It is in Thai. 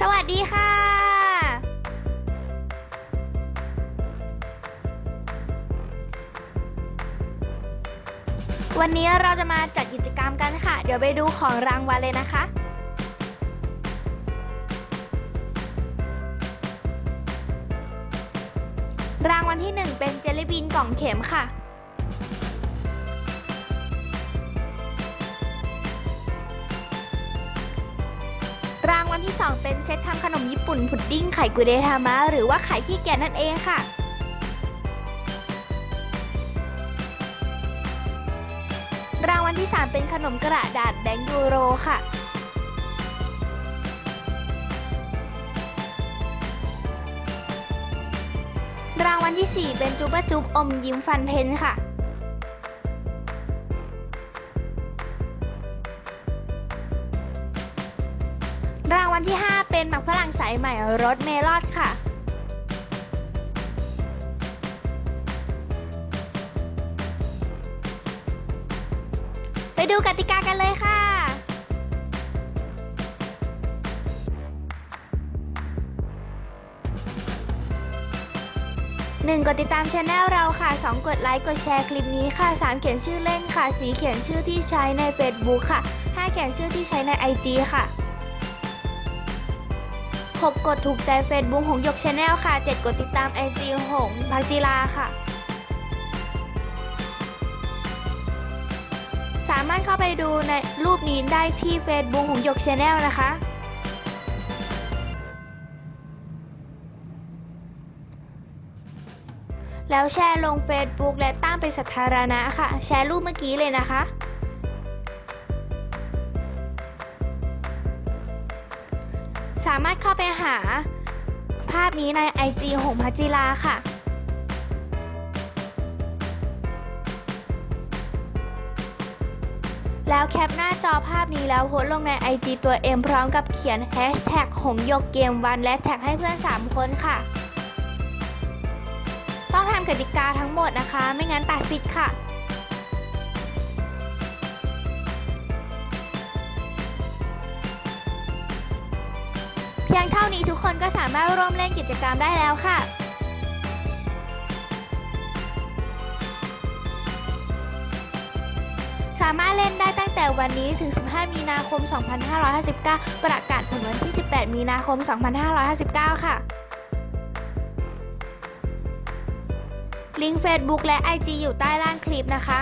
สวัสดีค่ะวันนี้เราจะมาจัดกิจกรรมกันค่ะ เดี๋ยวไปดูของรางวัลเลยนะคะ รางวัลที่ 1 เป็นเจลลี่บีนกล่องเข็มค่ะ รางวัลที่ 2 เป็นเซตทำขนมญี่ปุ่นพุดดิ้งไข่กุเดทามะหรือว่าไข่ขี้แก่นั่นเองค่ะรางวัลที่ 3 เป็นขนมกระดาษแบงยูโรค่ะ รางวัลที่ 4 เป็นจูบะจุบอมยิ้มฟันเพนค่ะางวัลที่ 5 เป็นหมักฝรั่งสายใหม่รสเมลอดค่ะ ไปดูกติกากันเลยค่ะ 1. กดติดตามช anel เราค่ะ 2. กดไลค์ กดแชร์คลิปนี้ค่ะ 3. เขียนชื่อเล่นค่ะ 4. เขียนชื่อที่ใช้ใน Facebook ค่ะ 5. เขียนชื่อที่ใช้ใน IG ค่ะ 6. กดถูกใจ Facebook หงหยกช anel ค่ะ 7. กดติดตาม IG หงพักจิลาค่ะ สามารถเข้าไปดูในรูปนี้ได้ที่ Facebook หงหยกช anel นะคะ แล้วแชร์ลง Facebook และตั้งเป็นสาธารณะค่ะ แชร์รูปเมื่อกี้เลยนะคะ สามารถเข้าไปหา ภาพนี้ใน IG หงพัจิลาค่ะแล้วแคปหน้าจอภาพนี้แล้วโพสลงใน IG ตัวเอ็มพร้อมกับเขียน Hashtag หงยกเกมวันและแท็กให้เพื่อน 3 คนค่ะ ต้องทำกติกาทั้งหมดนะคะ ไม่งั้นตัดสิทธิ์ค่ะ พียงเท่านี้ทุกคนก็สามารถร่วมเล่นกิจกรรมได้แล้วค่ะ สามารถเล่นได้ตั้งแต่วันนี้ถึง 15 มีนาคม 2559 ประกาศผลวันที่ 18 มีนาคม 2559 ค่ะ ลิงก์ Facebook และ IG อยู่ใต้ล่างคลิปนะคะ